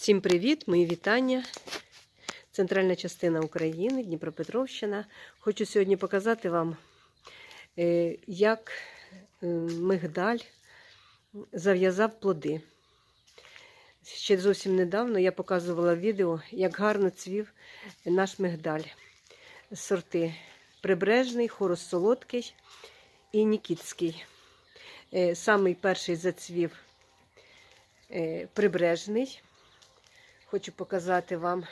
Всім привіт, мої вітання. Центральна частина України, Дніпропетровщина. Хочу сьогодні показати вам, е, як е, мигдаль зав'язав плоди. Ще зовсім недавно я показувала відео, як гарно цвів наш мигдаль. Сорти прибережний, хорос солодкий і нікітський. Е, Самий перший зацвів прибережний. Хочу показати вам,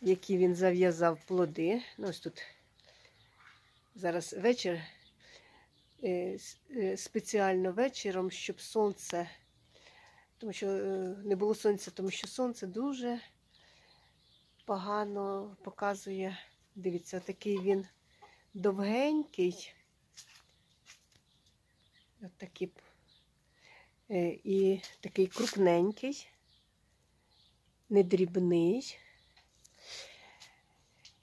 які він зав'язав плоди. Ну, ось тут зараз вечір. Е, е, Спеціально вечором, щоб сонце, тому що е, не було сонця, тому що сонце дуже погано показує. Дивіться, такий він довгенький. От і такий крупненький не дрібний.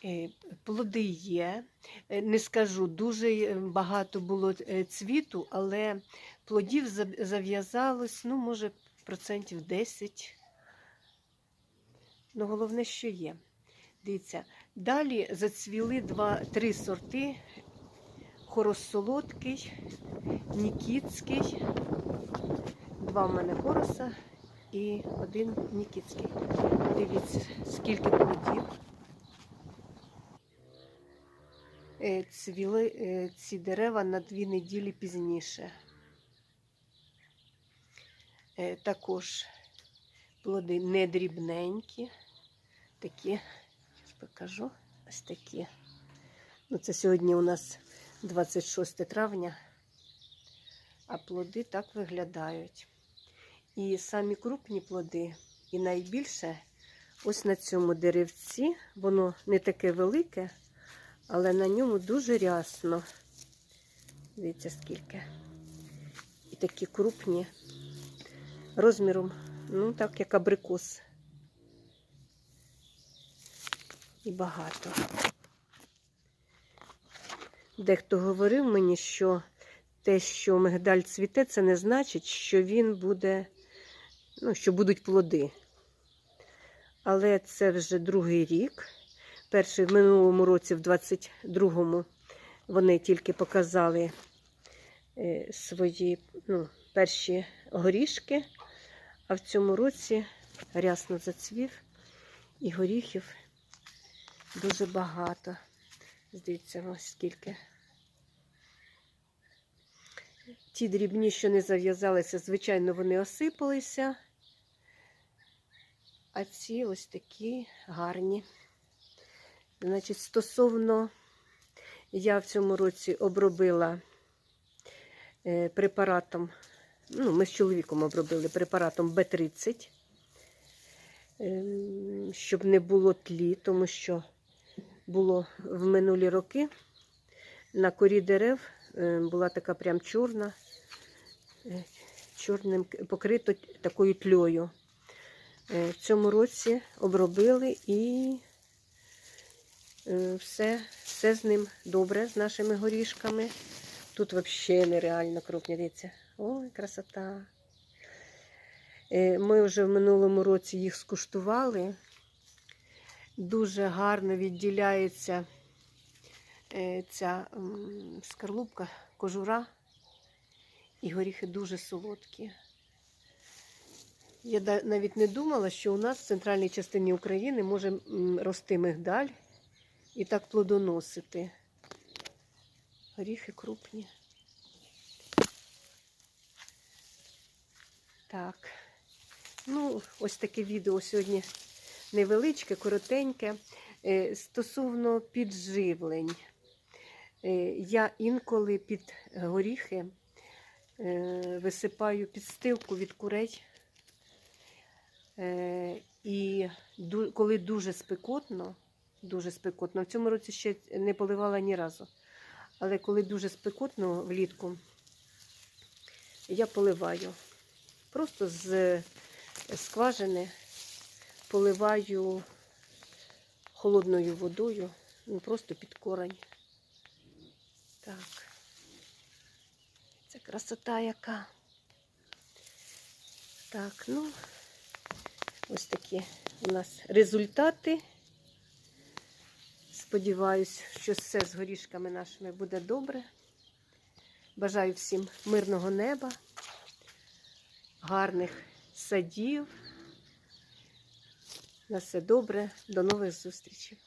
Е, Плоди є. Е, Не скажу, дуже е, багато було цвіту, але плодів зав- зав'язалось, ну, може, процентів 10. Ну, головне, що є. Дивіться, далі зацвіли два, три сорти. Хорос солодкий, Нікітський. Два в мене хороса і один Нікітський. Дивіться, скільки плодів. Е, Цвіли е, ці дерева на дві неділі пізніше. Е, Також плоди не дрібненькі, такі, зараз покажу, ось такі. Ну, це сьогодні у нас 26 травня, а плоди так виглядають. І самі крупні плоди, і найбільше ось на цьому деревці, воно не таке велике, але на ньому дуже рясно. Дивіться, скільки. І такі крупні розміром, ну так, як абрикос. І багато. Дехто говорив мені, що те, що мигдаль цвіте, це не значить, що він буде, ну, що будуть плоди. Але це вже другий рік. Перший в минулому році, в 22-му, вони тільки показали е, свої ну, перші горішки, а в цьому році рясно зацвів і горіхів дуже багато. Дивіться, ось скільки. Ті дрібні, що не зав'язалися, звичайно, вони осипалися. А ці ось такі гарні. Значить, стосовно, я в цьому році обробила е, препаратом, ну, ми з чоловіком обробили препаратом Б30, ем, щоб не було тлі, тому що було в минулі роки на корі дерев е, була така прям чорна, е, чорним покрито такою тльою. Е, В цьому році обробили і е, все, все з ним добре, з нашими горішками. Тут взагалі нереально крупні, дивіться. Ой, красота. Е, Ми вже в минулому році їх скуштували. Дуже гарно відділяється ця скорлупка, кожура, і горіхи дуже солодкі. Я навіть не думала, що у нас в центральній частині України може рости мигдаль і так плодоносити. Горіхи крупні. Так. Ну, ось таке відео сьогодні невеличке, коротеньке. Е, Стосовно підживлень, Е, я інколи під горіхи е, висипаю підстилку від курей. Е, І коли дуже спекотно, дуже спекотно, в цьому році ще не поливала ні разу. Але коли дуже спекотно влітку, я поливаю. Просто з скважини поливаю холодною водою, ну просто під корень. Так. Це красота яка. Так, ну, Ось такі у нас результати. Сподіваюсь, що все з горішками нашими буде добре. Бажаю всім мирного неба, гарних садів. На все добре, до нових зустрічей.